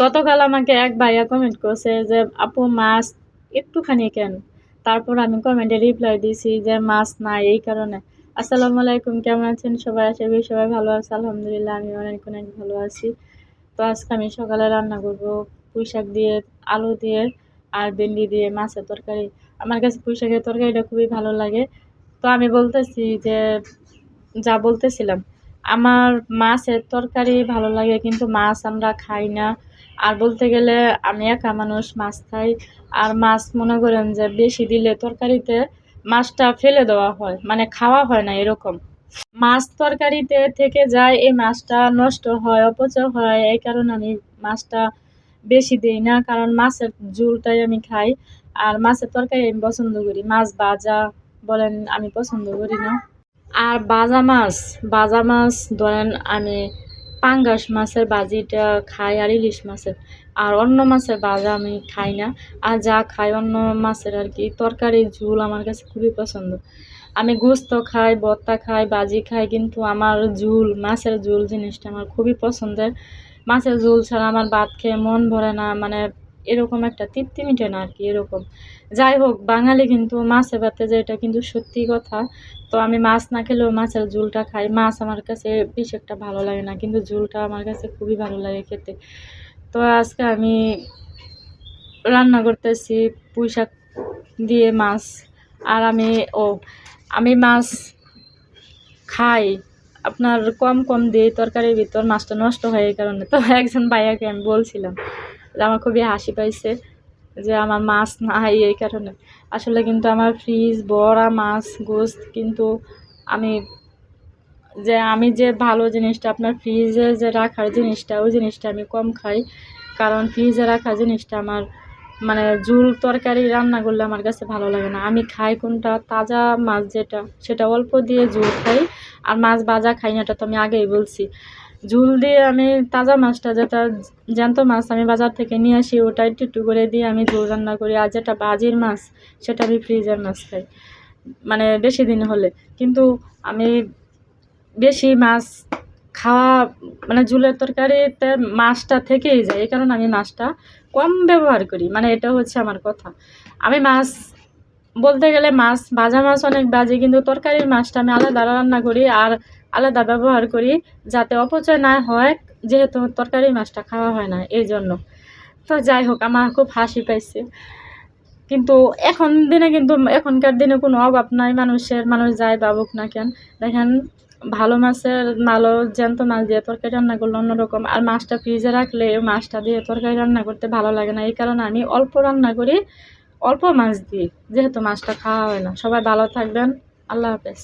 গতকাল আমাকে এক ভাইয়া কমেন্ট করছে যে, আপু, মাছ একটুখানি কেন? তারপর আমি কমেন্টে রিপ্লাই দিয়েছি যে, মাছ নাই এই কারণে। আসসালামু আলাইকুম, কেমন আছেন সবাই? করি সবাই ভালো আছে। আলহামদুলিল্লাহ, আমি অনেক অনেক ভালো আছি। তো আজকে আমি সকালে রান্না করব পুঁই শাক দিয়ে, আলু দিয়ে আর ভেন্ডি দিয়ে মাছের তরকারি। আমার কাছে পুঁই শাকের তরকারিটা খুবই ভালো লাগে। তো আমি বলতেছি যে, যা বলতেছিলাম আমার মাছের তরকারি ভালো লাগে, কিন্তু মাছ আমরা খাই না। আর বলতে গেলে আমি একা মানুষ, মাছ খাই। আর মাছ মনে করেন যে বেশি দিলে তরকারিতে মাছটা ফেলে দেওয়া হয় মানে খাওয়া হয় না এরকম। মাছ তরকারিতে থেকে যায় এই মাছটা নষ্ট হয়, অপচয় হয়। এই কারণে আমি মাছটা বেশি দিই না, কারণ মাছের ঝোলটাই আমি খাই। আর মাছের তরকারি আমি পছন্দ করি। মাছ ভাজা বলেন, আমি পছন্দ করি না। আর বাজা মাছ বাজা মাছ ধরেন আমি পাঙ্গাস মাছের বাজিটা খাই আর ইলিশ মাছের। আর অন্য মাছের বাজা আমি খাই না। আর যা খাই অন্য মাছের আর কি। তরকারি ঝোল আমার কাছে খুবই পছন্দ। আমি গোস্ত খাই, ভর্তা খাই বাজি খাই, কিন্তু আমার ঝোল, মাছের ঝোল জিনিসটা আমার খুবই পছন্দের। মাছের ঝোল ছাড়া আমার ভাত খেয়ে মন ভরে না। মানে এরকম একটা তৃপ্তি মিটে না আর কি এরকম। যাই হোক, বাঙালি কিন্তু মাছে ভাতে যে এটা কিন্তু সত্যি কথা। তো আমি মাছ না খেলেও মাছের ঝুলটা খাই। মাছ আমার কাছে বেশ একটা ভালো লাগে না, কিন্তু ঝোলটা আমার কাছে খুবই ভালো লাগে খেতে। তো আজকে আমি রান্না করতেছি পুঁই শাক দিয়ে মাছ। আর আমি, ও, আমি মাছ খাই। আপনার কম কম দিয়ে তরকারির ভিতর মাছটা নষ্ট হয় এই কারণে। তো একজন ভাইয়াকে আমি বলছিলাম আমার খুবই হাসি পাইছে যে আমার মাছ নাই এই কারণে। আসলে কিন্তু আমার ফ্রিজ, বড়া, মাছ, গোস্ত কিন্তু আমি যে আমি যে ভালো জিনিসটা আপনার ফ্রিজে যে রাখার জিনিসটা, ওই জিনিসটা আমি কম খাই। কারণ ফ্রিজে রাখা জিনিসটা আমার মানে ঝুল তরকারি রান্না করলে আমার কাছে ভালো লাগে না। আমি খাই কোনটা? তাজা মাছ যেটা, সেটা অল্প দিয়ে ঝুল খাই। আর মাছ ভাজা খাই না, এটা তো আমি আগেই বলছি। ঝুল দিয়ে আমি তাজা মাছটা, যেটা জ্যান্ত মাছ আমি বাজার থেকে নিয়ে আসি, ওটা একটু একটু করে দিয়ে আমি ঝোল রান্না করি। আর যেটা বাজির মাছ, সেটা আমি ফ্রিজের মাছ খাই মানে বেশি দিন হলে। কিন্তু আমি বেশি মাছ খাওয়া মানে ঝুলের তরকারিতে মাছটা থেকেই যায়। এই কারণে আমি মাছটা কম ব্যবহার করি। মানে এটা হচ্ছে আমার কথা। আমি মাছ বলতে গেলে মাছ, ভাজা মাছ অনেক বাজে, কিন্তু তরকারির মাছটা আমি আলাদা রান্না করি আর আলাদা ব্যবহার করি যাতে অপচয় না হয়, যেহেতু তরকারি মাছটা খাওয়া হয় না, এই জন্য। তো যাই হোক, আমার খুব হাসি পাইছে। কিন্তু এখন দিনে কিন্তু, এখনকার দিনে কোনো অভাব নাই, মানুষের, মানুষ যায় বাবুক না কেন। দেখেন, ভালো মাছের ভালো জ্যান্ত মাছ দিয়ে তরকারি রান্না করলে অন্যরকম, আর মাছটা ফ্রিজে রাখলে মাছটা দিয়ে তরকারি রান্না করতে ভালো লাগে না। এই কারণে আমি অল্প রান্না করি অল্প মাছ দিয়ে যেহেতু মাছটা খাওয়া হয় না। সবাই ভালো থাকবেন। আল্লাহ হাফেজ।